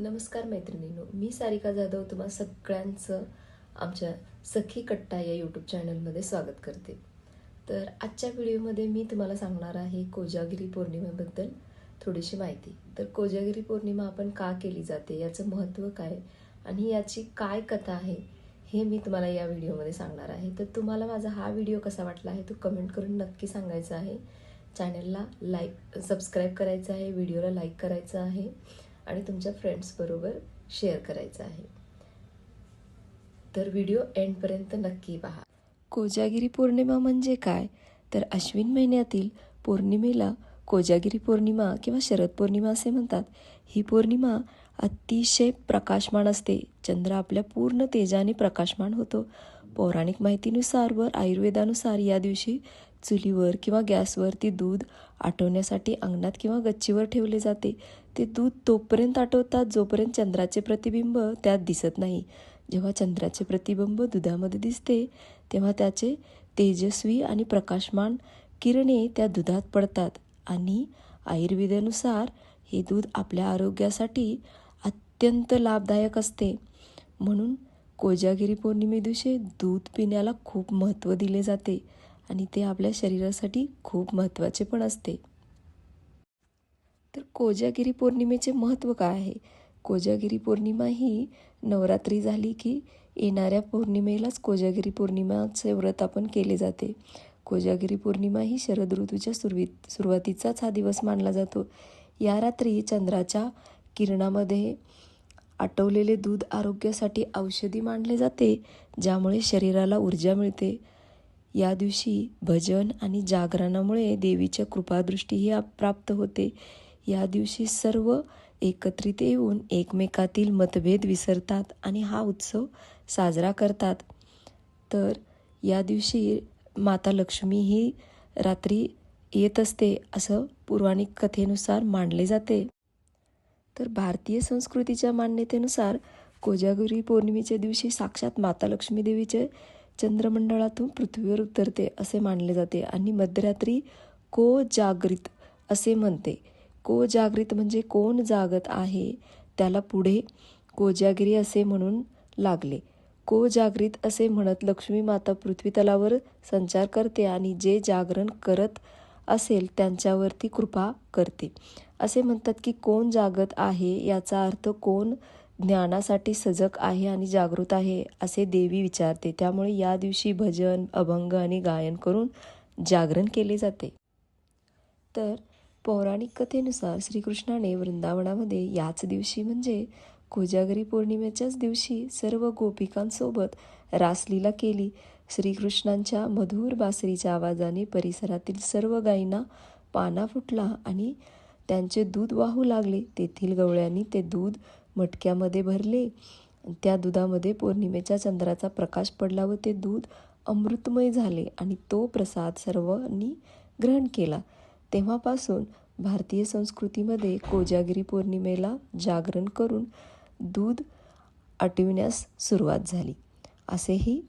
नमस्कार मैत्रिणींनो मी सारिका जाधव तुम्हा सगळ्यांचं आमच्या सखी कट्टा या यूट्यूब चॅनलमध्ये स्वागत करते. तर आजच्या व्हिडिओमध्ये मी तुम्हाला सांगणार आहे कोजागिरी पौर्णिमेबद्दल थोडीशी माहिती. तर कोजागिरी पौर्णिमा आपण का केली जाते याचं महत्त्व काय आणि याची काय कथा आहे हे मी तुम्हाला या व्हिडिओमध्ये सांगणार आहे. तर तुम्हाला माझा हा व्हिडिओ कसा वाटला आहे तो कमेंट करून नक्की सांगायचा आहे. चॅनलला लाईक सबस्क्राईब करायचं आहे व्हिडिओला लाईक करायचं आहे. आणि तुमच्या फ्रेंड्सबरोबर शेअर करायचं आहे. तर व्हिडिओ एंडपर्यंत नक्की पहा. कोजागिरी पौर्णिमा म्हणजे काय? तर अश्विन महिन्यातील पौर्णिमेला कोजागिरी पौर्णिमा किंवा शरद पौर्णिमा असे म्हणतात. ही पौर्णिमा अतिशय प्रकाशमान असते. चंद्र आपल्या पूर्ण तेजाने प्रकाशमान होतो. पौराणिक माहितीनुसार व आयुर्वेदानुसार या दिवशी चुलीवर किंवा गॅसवरती दूध आटवण्यासाठी अंगणात किंवा गच्चीवर ठेवले जाते. ते दूध तोपर्यंत आटवतात जोपर्यंत चंद्राचे प्रतिबिंब त्यात दिसत नाही. जेव्हा चंद्राचे प्रतिबिंब दुधामध्ये दिसते तेव्हा त्याचे तेजस्वी आणि प्रकाशमान किरणे त्या दुधात पडतात आणि आयुर्वेदानुसार हे दूध आपल्या आरोग्यासाठी अत्यंत लाभदायक असते. म्हणून कोजागिरी पौर्णिमे दिवशी दूध पिण्याला खूप महत्त्व दिले जाते आणि ते आपल्या शरीरासाठी खूप महत्त्वाचे पण असते. तर कोजागिरी पौर्णिमेचे महत्त्व काय आहे? कोजागिरी पौर्णिमा ही नवरात्री झाली की येणाऱ्या पौर्णिमेलाच कोजागिरी पौर्णिमाचे व्रत आपण केले जाते. कोजागिरी पौर्णिमा ही शरद ऋतूच्या सुरवीत सुरुवातीचाच हा दिवस मानला जातो. या रात्री चंद्राच्या किरणामध्ये आटवलेले दूध आरोग्यासाठी औषधी मानले जाते ज्यामुळे शरीराला ऊर्जा मिळते. या दिवशी भजन आणि जागरणामुळे देवीच्या कृपादृष्टीही आप- प्राप्त होते. या दिवशी सर्व एकत्रित येऊन एकमेकातील मतभेद विसरतात आणि हा उत्सव साजरा करतात. तर या दिवशी माता लक्ष्मी ही रात्री येत असते असं पौराणिक कथेनुसार मानले जाते. तर भारतीय संस्कृतीच्या मान्यतेनुसार कोजागिरी पौर्णिमेच्या दिवशी साक्षात माता लक्ष्मी देवीचे चंद्रमंडळातून पृथ्वीवर उतरते असे मानले जाते. आणि मध्यरात्री को जागृत असे म्हणते. को जागृत म्हणजे कोण जागत आहे? त्याला पुढे कोजागिरी असे म्हणून लागले. को जागृत असे म्हणत लक्ष्मी माता पृथ्वी तलावर संचार करते आणि जे जागरण करत असेल त्यांच्यावरती कृपा करते. असे म्हणतात की कोण जागत आहे याचा अर्थ कोण ज्ञानासाठी सजग आहे आणि जागृत आहे असे देवी विचारते. त्यामुळे या दिवशी भजन अभंग आणि गायन करून जागरण केले जाते. तर पौराणिक कथेनुसार श्रीकृष्णाने वृंदावनामध्ये याच दिवशी म्हणजे कोजागरी पौर्णिमेच्याच दिवशी सर्व गोपिकांसोबत रासलीला केली. श्रीकृष्णांच्या मधुर बासरीच्या आवाजाने परिसरातील सर्व गायींना पाना फुटला आणि त्यांचे दूध वाहू लागले. तेथील गवळ्यांनी ते दूध मटक्यामध्ये भरले. त्या दुधामध्ये पौर्णिमेच्या चंद्राचा प्रकाश पडला व ते दूध अमृतमय झाले आणि तो प्रसाद सर्वांनी ग्रहण केला. तेव्हापासून भारतीय संस्कृतीमध्ये कोजागिरी पौर्णिमेला जागरण करून दूध आटविण्यास सुरुवात झाली असेही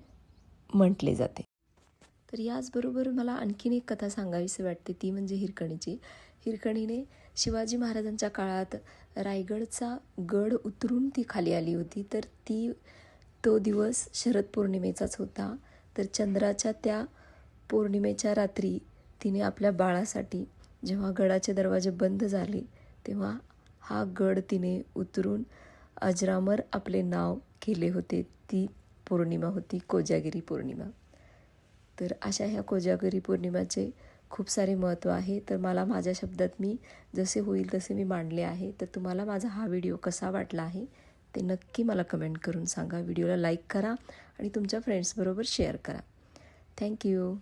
म्हटले जाते. तर याचबरोबर मला आणखीन एक कथा सांगावीशी वाटते ती म्हणजे हिरकणीची. हिरकणीने शिवाजी महाराजांच्या काळात रायगडचा गड उतरून ती खाली आली होती. तर ती तो दिवस शरद पौर्णिमेचाच होता. तर चंद्राच्या त्या पौर्णिमेच्या रात्री तिने आपल्या बाळासाठी जेव्हा गडाचे दरवाजे बंद झाले तेव्हा हा गड तिने उतरून अजरामर आपले नाव केले होते. ती पौर्णिमा होती कोजागिरी पौर्णिमा. तर अशा ह्या कोजागिरी पौर्णिमाचे खूप सारे महत्त्व आहे. तर मला माझ्या शब्दात मी जसे होईल तसे मी मांडले आहे. तर तुम्हाला माझा हा व्हिडिओ कसा वाटला आहे ते नक्की मला कमेंट करून सांगा. व्हिडिओला लाईक करा आणि तुमच्या फ्रेंड्सबरोबर शेअर करा. थँक्यू